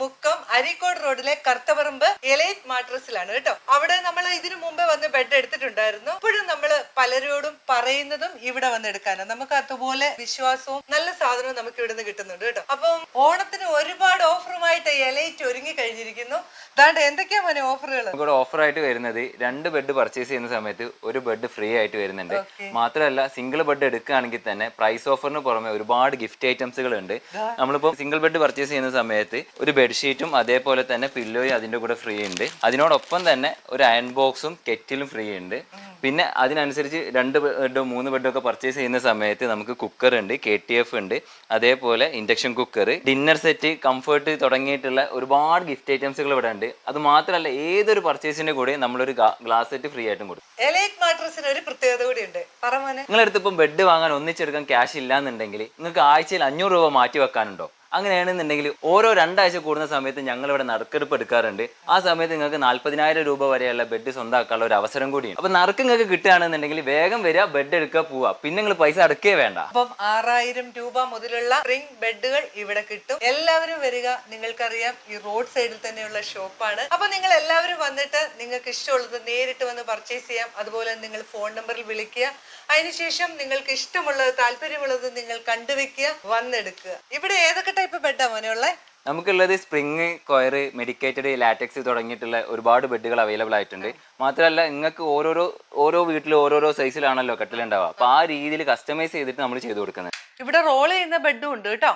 മുക്കം അരീക്കോട് റോഡിലെ കർത്തപറമ്പ് എലൈറ്റ് മാട്രസിലാണ് കേട്ടോ. അവിടെ നമ്മൾ ഇതിനു മുമ്പേ വന്ന് ബെഡ് എടുത്തിട്ടുണ്ടായിരുന്നു. ഇപ്പോഴും നമ്മൾ പലരോടും പറയുന്നതും ഇവിടെ വന്ന് എടുക്കാനാണ് നമുക്ക് അതുപോലെ വിശ്വാസവും നല്ല സാധനവും നമുക്ക് ഇവിടുന്ന് കിട്ടുന്നുണ്ട് കേട്ടോ. അപ്പം ഓണത്തിന് ഒരുപാട് ഓഫറുമായിട്ട് എലൈറ്റ് ഒരുങ്ങി കഴിഞ്ഞിരിക്കുന്നു. ദാണ്ട് എന്തൊക്കെയാ മോനെ ഓഫറുകൾ നമുക്കിവിടെ ഓഫർ ആയിട്ട് വരുന്നത് രണ്ട് ബെഡ് പർച്ചേസ് ചെയ്യുന്ന സമയത്ത് ഒരു ബെഡ് ഫ്രീ ആയിട്ട് വരുന്നുണ്ട്. മാത്രമല്ല സിംഗിൾ ബെഡ് എടുക്കുകയാണെങ്കിൽ തന്നെ പ്രൈസ് ഓഫറിന് പുറമെ ഒരുപാട് ഗിഫ്റ്റ് ഐറ്റംസുകൾ ഉണ്ട്. നമ്മളിപ്പോ സിംഗിൾ ബെഡ് പർച്ചേസ് ചെയ്യുന്ന സമയത്ത് ഒരു ബെഡ്ഷീറ്റും അതേപോലെ തന്നെ പില്ലോയും അതിന്റെ കൂടെ ഫ്രീ ഉണ്ട്. അതിനോടൊപ്പം തന്നെ ഒരു അയൺ ബോക്സും കെറ്റിലും ഫ്രീ ഉണ്ട്. പിന്നെ അതിനനുസരിച്ച് രണ്ട് ബെഡോ മൂന്ന് ബെഡോ ഒക്കെ പർച്ചേസ് ചെയ്യുന്ന സമയത്ത് നമുക്ക് കുക്കർ ഉണ്ട് കെ ടി എഫ് ഉണ്ട് അതേപോലെ induction cooker dinner set comfort തുടങ്ങിയിട്ടുള്ള ഒരുപാട് ഗിഫ്റ്റ് ഐറ്റംസുകൾ ഇവിടെ ഉണ്ട്. അത് മാത്രമല്ല ഏതൊരു പർച്ചേസിന്റെ കൂടെ നമ്മളൊരു ഗ്ലാസ് സെറ്റ് ഫ്രീ ആയിട്ടും കൊടുക്കും. എലൈറ്റ് മാട്രസിന് ഒരു പ്രത്യേകത കൂടി ഉണ്ട് പറ മോനെ. നിങ്ങളടുത്ത് ഇപ്പം ബെഡ് വാങ്ങാൻ ഒന്നിച്ചെടുക്കാൻ ക്യാഷ് ഇല്ലാന്നുണ്ടെങ്കിൽ നിങ്ങൾക്ക് ആഴ്ചയിൽ അഞ്ഞൂറ് രൂപ മാറ്റി വെക്കാനുണ്ടോ അങ്ങനെയാണെന്നുണ്ടെങ്കിൽ ഓരോ രണ്ടാഴ്ച കൂടുന്ന സമയത്ത് ഞങ്ങൾ ഇവിടെ നറുക്കെടുപ്പ് എടുക്കാറുണ്ട്. ആ സമയത്ത് നിങ്ങൾക്ക് നാല്പതിനായിരം രൂപ വരെയുള്ള ബെഡ് സ്വന്തമാക്കാനുള്ള ഒരു അവസരം കൂടിയുണ്ട്. അപ്പൊ നറുക്ക് നിങ്ങൾക്ക് കിട്ടുകയാണെന്നുണ്ടെങ്കിൽ വേഗം വരിക ബെഡ് എടുക്കുക പോവാ പിന്നെ നിങ്ങൾ പൈസ അടക്കേ വേണ്ട. അപ്പം ആറായിരം രൂപ മുതലുള്ള റിംഗ് ബെഡുകൾ ഇവിടെ കിട്ടും. എല്ലാവരും വരിക. നിങ്ങൾക്കറിയാം ഈ റോഡ് സൈഡിൽ തന്നെയുള്ള ഷോപ്പാണ്. അപ്പൊ നിങ്ങൾ എല്ലാവരും വന്നിട്ട് നിങ്ങൾക്ക് ഇഷ്ടമുള്ളത് നേരിട്ട് വന്ന് പർച്ചേസ് ചെയ്യാം. അതുപോലെ നിങ്ങൾ ഫോൺ നമ്പറിൽ വിളിക്കുക. അതിനുശേഷം നിങ്ങൾക്ക് ഇഷ്ടമുള്ളത് താല്പര്യമുള്ളത് നിങ്ങൾ കണ്ടുവെക്കുക വന്നെടുക്കുക. ഇവിടെ ഏതൊക്കെ ടൈപ്പ് ബെഡാ മോനെയുള്ള നമുക്കുള്ളത് സ്പ്രിങ് കൊയർ മെഡിക്കേറ്റഡ് ലാറ്റക്സ് തുടങ്ങിയിട്ടുള്ള ഒരുപാട് ബെഡുകൾ അവൈലബിൾ ആയിട്ടുണ്ട്. മാത്രമല്ല നിങ്ങൾക്ക് ഓരോരോ ഓരോ വീട്ടിലും ഓരോരോ സൈസിലാണല്ലോ കട്ടിലുണ്ടാവുക. അപ്പൊ ആ രീതിയിൽ കസ്റ്റമൈസ് ചെയ്തിട്ട് നമ്മൾ ചെയ്തു കൊടുക്കുന്നത്. ഇവിടെ റോൾ ചെയ്യുന്ന ബെഡും ഉണ്ട് കേട്ടോ.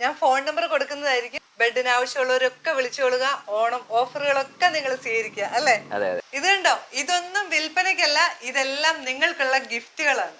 ഞാൻ ഫോൺ നമ്പർ കൊടുക്കുന്നതായിരിക്കും. ബെഡിന് ആവശ്യമുള്ളവരൊക്കെ വിളിച്ചോളുക ഓണം ഓഫറുകളൊക്കെ നിങ്ങൾ സ്വീകരിക്കുക അല്ലേ? ഇതുണ്ടോ ഇതൊന്നും വിൽപ്പനയ്ക്കല്ല ഇതെല്ലാം നിങ്ങൾക്കുള്ള ഗിഫ്റ്റുകളാണ്